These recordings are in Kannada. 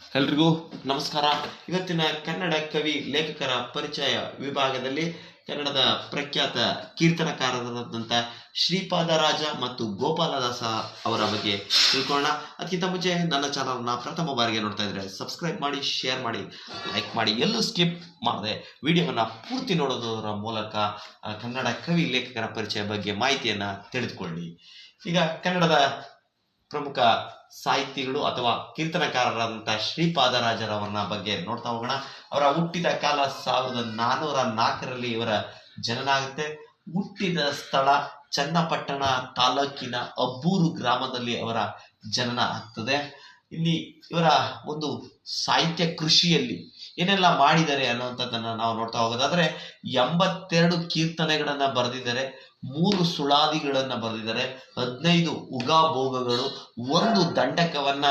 ಎಲ್ರಿಗೂ ನಮಸ್ಕಾರ. ಇವತ್ತಿನ ಕನ್ನಡ ಕವಿ ಲೇಖಕರ ಪರಿಚಯ ವಿಭಾಗದಲ್ಲಿ ಕನ್ನಡದ ಪ್ರಖ್ಯಾತ ಕೀರ್ತನಕಾರರಾದಂಥ ಶ್ರೀಪಾದರಾಜ ಮತ್ತು ಗೋಪಾಲದಾಸ ಅವರ ಬಗ್ಗೆ ತಿಳ್ಕೊಳ್ಳೋಣ. ಅದಕ್ಕಿಂತ ಮುಂಚೆ ನನ್ನ ಚಾನಲ್ನ ಪ್ರಥಮ ಬಾರಿಗೆ ನೋಡ್ತಾ ಇದ್ರೆ ಸಬ್ಸ್ಕ್ರೈಬ್ ಮಾಡಿ, ಶೇರ್ ಮಾಡಿ, ಲೈಕ್ ಮಾಡಿ, ಎಲ್ಲೂ ಸ್ಕಿಪ್ ಮಾಡದೆ ವಿಡಿಯೋವನ್ನು ಪೂರ್ತಿ ನೋಡೋದರ ಮೂಲಕ ಕನ್ನಡ ಕವಿ ಲೇಖಕರ ಪರಿಚಯ ಬಗ್ಗೆ ಮಾಹಿತಿಯನ್ನು ತಿಳಿದುಕೊಳ್ಳಿ. ಈಗ ಕನ್ನಡದ ಪ್ರಮುಖ ಸಾಹಿತಿಗಳು ಅಥವಾ ಕೀರ್ತನಕಾರರಾದಂತಹ ಶ್ರೀಪಾದರಾಜರವರನ್ನ ಬಗ್ಗೆ ನೋಡ್ತಾ ಹೋಗೋಣ. ಅವರ ಹುಟ್ಟಿದ ಕಾಲ ಸಾವಿರದ ನಾನೂರ ನಾಲ್ಕರಲ್ಲಿ ಇವರ ಜನನ ಆಗುತ್ತೆ. ಹುಟ್ಟಿದ ಸ್ಥಳ ಚನ್ನಪಟ್ಟಣ ತಾಲೂಕಿನ ಅಬ್ಬೂರು ಗ್ರಾಮದಲ್ಲಿ ಅವರ ಜನನ ಆಗ್ತದೆ. ಇಲ್ಲಿ ಇವರ ಒಂದು ಸಾಹಿತ್ಯ ಕೃಷಿಯಲ್ಲಿ ಏನೆಲ್ಲ ಮಾಡಿದ್ದಾರೆ ಅನ್ನುವಂಥದ್ದನ್ನ ನಾವು ನೋಡ್ತಾ ಹೋಗೋದಾದ್ರೆ ಎಂಬತ್ತೆರಡು ಕೀರ್ತನೆಗಳನ್ನ ಬರೆದಿದ್ದಾರೆ. ಮೂರು ಸುಳಾದಿಗಳನ್ನ ಬರೆದಿದ್ದಾರೆ. ಹದಿನೈದು ಉಗಾಭೋಗಗಳು ಒಂದು ದಂಡಕವನ್ನ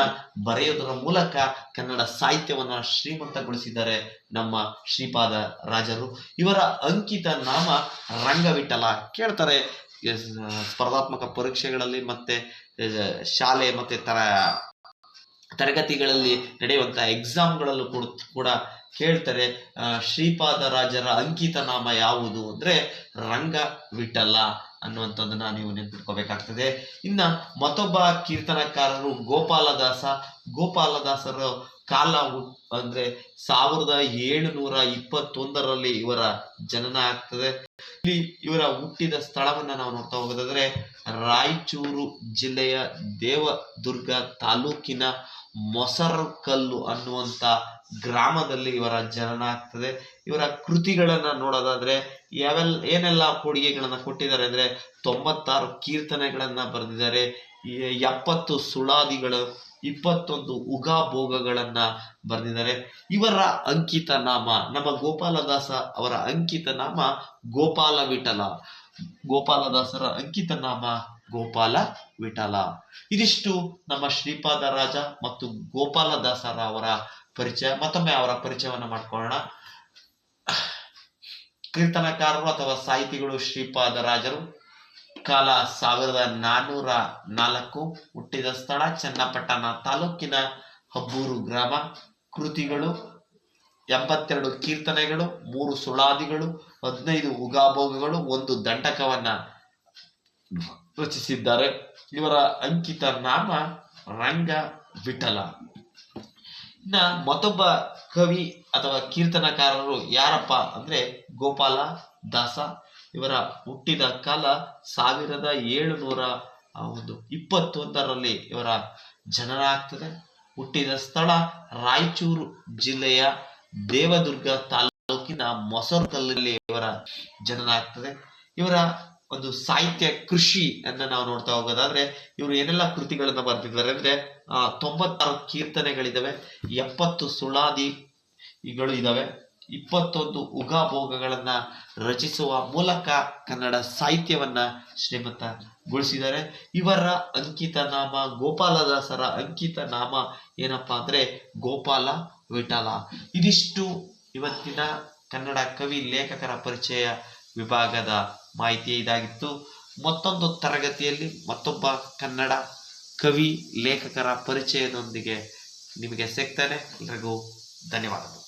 ಬರೆಯೋದರ ಮೂಲಕ ಕನ್ನಡ ಸಾಹಿತ್ಯವನ್ನ ಶ್ರೀಮಂತಗೊಳಿಸಿದ್ದಾರೆ ನಮ್ಮ ಶ್ರೀಪಾದ ರಾಜರು. ಇವರ ಅಂಕಿತ ನಾಮ ರಂಗವಿಠಲ ಕೇಳ್ತಾರೆ. ಸ್ಪರ್ಧಾತ್ಮಕ ಪರೀಕ್ಷೆಗಳಲ್ಲಿ ಮತ್ತೆ, ಶಾಲೆ ಮತ್ತೆ ತರ ತರಗತಿಗಳಲ್ಲಿ ನಡೆಯುವಂತಹ ಎಕ್ಸಾಮ್ಗಳಲ್ಲೂ ಕೂಡ ಕೂಡ ಕೇಳ್ತಾರೆ ಅಂಕಿತ ನಾಮ ಯಾವುದು ಅಂದ್ರೆ ರಂಗ ವಿಠಲ ಅನ್ನುವಂಥದ್ದನ್ನ ನೀವು ನೆನ್ಪಿಟ್ಕೋಬೇಕಾಗ್ತದೆ. ಇನ್ನ ಮತ್ತೊಬ್ಬ ಕೀರ್ತನಕಾರರು ಗೋಪಾಲದಾಸ. ಗೋಪಾಲದಾಸರು ಕಾಲ ಅಂದ್ರೆ ಸಾವಿರದ ಏಳುನೂರ ಇಪ್ಪತ್ತೊಂದರಲ್ಲಿ ಇವರ ಜನನ ಆಗ್ತದೆ. ಇಲ್ಲಿ ಇವರ ಹುಟ್ಟಿದ ಸ್ಥಳವನ್ನ ನಾವು ನೋಡ್ತಾ ಹೋಗೋದಾದ್ರೆ ರಾಯಚೂರು ಜಿಲ್ಲೆಯ ದೇವದುರ್ಗ ತಾಲೂಕಿನ ಮೊಸರಕಲ್ಲು ಅನ್ನುವಂತ ಗ್ರಾಮದಲ್ಲಿ ಇವರ ಜನನ ಆಗ್ತದೆ. ಇವರ ಕೃತಿಗಳನ್ನ ನೋಡೋದಾದ್ರೆ ಯಾವೆಲ್ಲ ಏನೆಲ್ಲ ಕೊಡುಗೆಗಳನ್ನ ಕೊಟ್ಟಿದ್ದಾರೆ ಅಂದ್ರೆ ತೊಂಬತ್ತಾರು ಕೀರ್ತನೆಗಳನ್ನ ಬರೆದಿದ್ದಾರೆ. ಎಪ್ಪತ್ತು ಸುಳಾದಿಗಳು, ಇಪ್ಪತ್ತೊಂದು ಉಗಾಭೋಗಗಳನ್ನ ಬರೆದಿದ್ದಾರೆ. ಇವರ ಅಂಕಿತ ನಾಮ, ನಮ್ಮ ಗೋಪಾಲದಾಸ ಅವರ ಅಂಕಿತ ನಾಮ ಗೋಪಾಲ ವಿಠಲ ಗೋಪಾಲದಾಸರ ಅಂಕಿತ ನಾಮ ಗೋಪಾಲ ವಿಠಲ ಇದಿಷ್ಟು ನಮ್ಮ ಶ್ರೀಪಾದ ರಾಜ ಮತ್ತು ಗೋಪಾಲದಾಸರ ಅವರ ಪರಿಚಯ, ಮತ್ತೊಮ್ಮೆ ಅವರ ಪರಿಚಯವನ್ನು ಮಾಡಿಕೊಳ್ಳೋಣ. ಕೀರ್ತನಕಾರರು ಅಥವಾ ಸಾಹಿತಿಗಳು ಶ್ರೀಪಾದ ರಾಜರು ಕಾಲ ಸಾವಿರದ ನಾನ್ನೂರ ನಾಲ್ಕು, ಹುಟ್ಟಿದ ಸ್ಥಳ ಚನ್ನಪಟ್ಟಣ ತಾಲೂಕಿನ ಹಬ್ಬೂರು ಗ್ರಾಮ. ಕೃತಿಗಳು, ಎಂಬತ್ತೆರಡು ಕೀರ್ತನೆಗಳು, ಮೂರು ಸುಳಾದಿಗಳು, ಹದಿನೈದು ಉಗಾಭೋಗಗಳು, ಒಂದು ದಂಟಕವನ್ನ ರಚಿಸಿದ್ದಾರೆ. ಇವರ ಅಂಕಿತ ನಾಮ ರಂಗ ವಿಠಲ ಇನ್ನ ಮತ್ತೊಬ್ಬ ಕವಿ ಅಥವಾ ಕೀರ್ತನಕಾರರು ಯಾರಪ್ಪ ಅಂದ್ರೆ ಗೋಪಾಲ ದಾಸ ಇವರ ಹುಟ್ಟಿದ ಕಾಲ ಸಾವಿರದ ಏಳುನೂರ ಒಂದು ಇಪ್ಪತ್ತೊಂದರಲ್ಲಿ ಇವರ ಜನರಾಗ್ತದೆ ಹುಟ್ಟಿದ ಸ್ಥಳ ರಾಯಚೂರು ಜಿಲ್ಲೆಯ ದೇವದುರ್ಗ ತಾಲೂಕಿನ ಮೊಸರುಕಲ್ಲಲ್ಲಿ ಇವರ ಜನರಾಗ್ತದೆ ಆಗ್ತದೆ ಇವರ ಒಂದು ಸಾಹಿತ್ಯ ಕೃಷಿ ಅನ್ನ ನಾವು ನೋಡ್ತಾ ಹೋಗೋದಾದ್ರೆ ಇವರು ಏನೆಲ್ಲ ಕೃತಿಗಳನ್ನ ಬರೆದಿದ್ದಾರೆ ಅಂದ್ರೆ ಆ, ತೊಂಬತ್ತಾರು ಕೀರ್ತನೆಗಳಿದಾವೆ ಎಪ್ಪತ್ತು ಸುಳಾದಿಗಳು ಇದಾವೆ ಇಪ್ಪತ್ತೊಂದು ಉಗಾಭೋಗಗಳನ್ನ ರಚಿಸುವ ಮೂಲಕ ಕನ್ನಡ ಸಾಹಿತ್ಯವನ್ನ ಶ್ರೀಮಂತಗೊಳಿಸಿದ್ದಾರೆ ಇವರ ಅಂಕಿತ ನಾಮ ಗೋಪಾಲದಾಸರ ಅಂಕಿತ ನಾಮ ಏನಪ್ಪಾ ಅಂದ್ರೆ ಗೋಪಾಲ ವಿಠಲ. ಇದಿಷ್ಟು ಇವತ್ತಿನ ಕನ್ನಡ ಕವಿ ಲೇಖಕರ ಪರಿಚಯ ವಿಭಾಗದ ಮಾಹಿತಿ ಇದಾಗಿತ್ತು. ಮತ್ತೊಂದು ತರಗತಿಯಲ್ಲಿ ಮತ್ತೊಬ್ಬ ಕನ್ನಡ ಕವಿ ಲೇಖಕರ ಪರಿಚಯದೊಂದಿಗೆ ನಿಮಗೆ ಸಿಗ್ತಾನೆ ಎಲ್ರಿಗೂ ಧನ್ಯವಾದಗಳು.